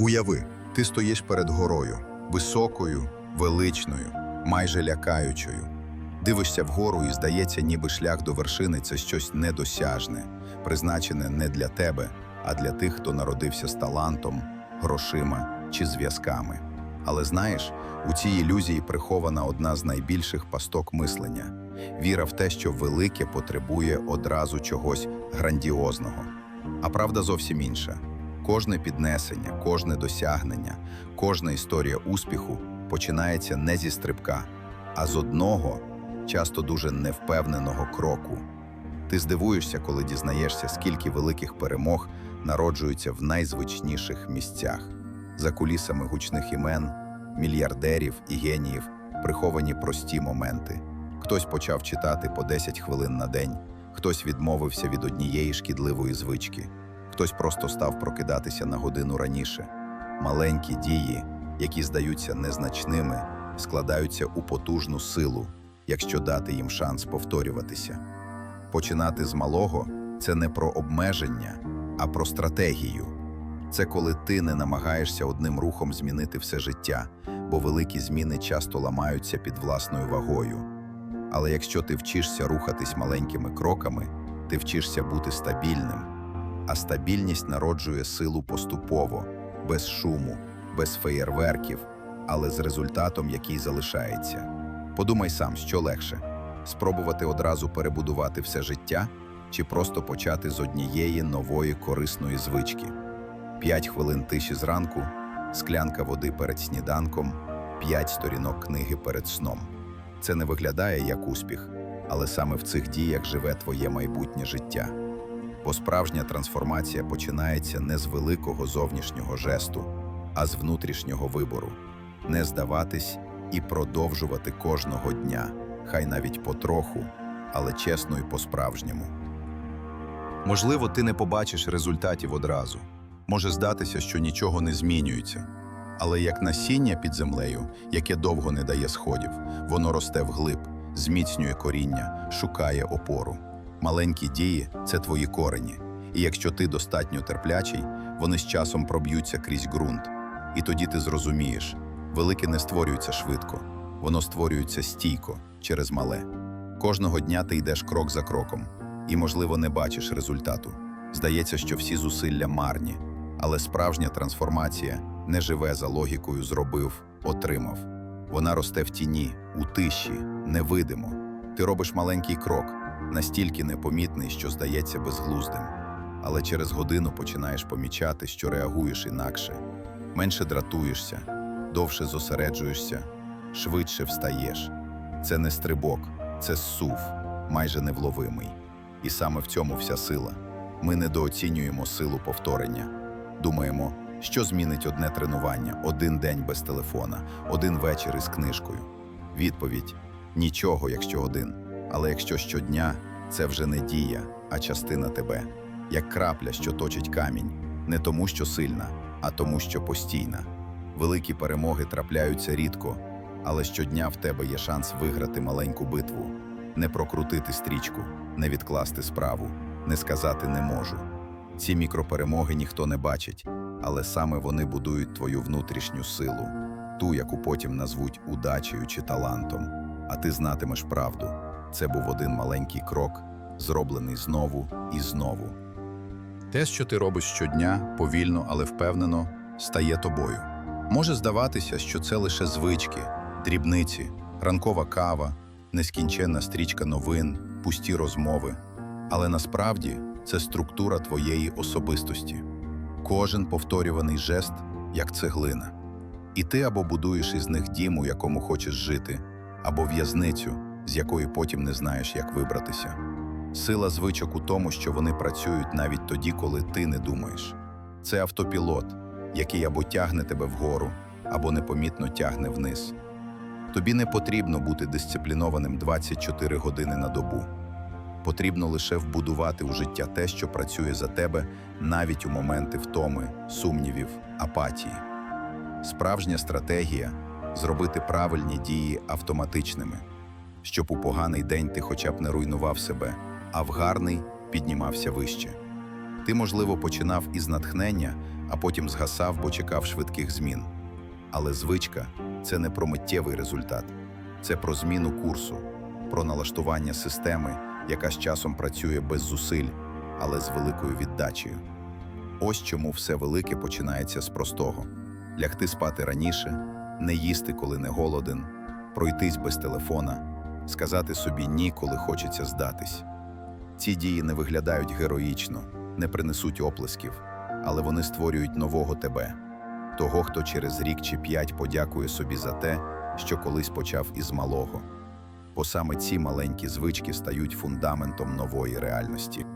Уяви, ти стоїш перед горою, високою, величною, майже лякаючою. Дивишся вгору і здається, ніби шлях до вершини це щось недосяжне, призначене не для тебе, а для тих, хто народився з талантом, грошима чи зв'язками. Але знаєш, у цій ілюзії прихована одна з найбільших пасток мислення віра в те, що велике потребує одразу чогось грандіозного. А правда зовсім інша. Кожне піднесення, кожне досягнення, кожна історія успіху починається не зі стрибка, а з одного, часто дуже невпевненого кроку. Ти здивуєшся, коли дізнаєшся, скільки великих перемог народжуються в найзвичніших місцях, за кулісами гучних імен, мільярдерів і геніїв, приховані прості моменти. Хтось почав читати по 10 хвилин на день, хтось відмовився від однієї шкідливої звички. Хтось просто став прокидатися на годину раніше. Маленькі дії, які здаються незначними, складаються у потужну силу, якщо дати їм шанс повторюватися. Починати з малого це не про обмеження, а про стратегію. Це коли ти не намагаєшся одним рухом змінити все життя, бо великі зміни часто ламаються під власною вагою. Але якщо ти вчишся рухатись маленькими кроками, ти вчишся бути стабільним. А стабільність народжує силу поступово, без шуму, без феєрверків, але з результатом, який залишається. Подумай сам, що легше спробувати одразу перебудувати все життя чи просто почати з однієї нової корисної звички. П'ять хвилин тиші зранку, склянка води перед сніданком, п'ять сторінок книги перед сном. Це не виглядає як успіх, але саме в цих діях живе твоє майбутнє життя. Бо справжня трансформація починається не з великого зовнішнього жесту, а з внутрішнього вибору не здаватись і продовжувати кожного дня, хай навіть потроху, але чесно і по-справжньому. Можливо, ти не побачиш результатів одразу. Може здатися, що нічого не змінюється. Але як насіння під землею, яке довго не дає сходів, воно росте вглиб, зміцнює коріння, шукає опору. Маленькі дії це твої корені, і якщо ти достатньо терплячий, вони з часом проб'ються крізь ґрунт. І тоді ти зрозумієш, велике не створюється швидко, воно створюється стійко через мале. Кожного дня ти йдеш крок за кроком, і, можливо, не бачиш результату. Здається, що всі зусилля марні, але справжня трансформація не живе за логікою зробив, отримав. Вона росте в тіні, у тиші, невидимо. Ти робиш маленький крок, настільки непомітний, що здається безглуздим. Але через годину починаєш помічати, що реагуєш інакше, менше дратуєшся, довше зосереджуєшся, швидше встаєш. Це не стрибок, це зсув, майже невловимий. І саме в цьому вся сила. Ми недооцінюємо силу повторення. Думаємо, що змінить одне тренування, один день без телефона, один вечір із книжкою. Відповідь нічого, якщо один. Але якщо щодня це вже не дія, а частина тебе, як крапля, що точить камінь, не тому, що сильна, а тому, що постійна. Великі перемоги трапляються рідко, але щодня в тебе є шанс виграти маленьку битву, не прокрутити стрічку, не відкласти справу, не сказати не можу. Ці мікроперемоги ніхто не бачить, але саме вони будують твою внутрішню силу, ту, яку потім назвуть удачею чи талантом. А ти знатимеш правду. Це був один маленький крок, зроблений знову і знову. Те, що ти робиш щодня, повільно, але впевнено, стає тобою. Може здаватися, що це лише звички, дрібниці, ранкова кава, нескінченна стрічка новин, пусті розмови. Але насправді це структура твоєї особистості. Кожен повторюваний жест як цеглина. І ти або будуєш із них дім, у якому хочеш жити, або в'язницю, з якої потім не знаєш, як вибратися. Сила звичок у тому, що вони працюють навіть тоді, коли ти не думаєш. Це автопілот, який або тягне тебе вгору, або непомітно тягне вниз. Тобі не потрібно бути дисциплінованим 24 години на добу. Потрібно лише вбудувати у життя те, що працює за тебе навіть у моменти втоми, сумнівів, апатії. Справжня стратегія зробити правильні дії автоматичними, щоб у поганий день ти хоча б не руйнував себе, а в гарний піднімався вище. Ти, можливо, починав із натхнення, а потім згасав, бо чекав швидких змін. Але звичка це не про миттєвий результат, це про зміну курсу, про налаштування системи, яка з часом працює без зусиль, але з великою віддачею. Ось чому все велике починається з простого: лягти спати раніше, не їсти, коли не голоден, пройтись без телефона, сказати собі ні, коли хочеться здатись. Ці дії не виглядають героїчно, не принесуть оплесків, але вони створюють нового тебе, того, хто через рік чи п'ять подякує собі за те, що колись почав із малого. Бо саме ці маленькі звички стають фундаментом нової реальності.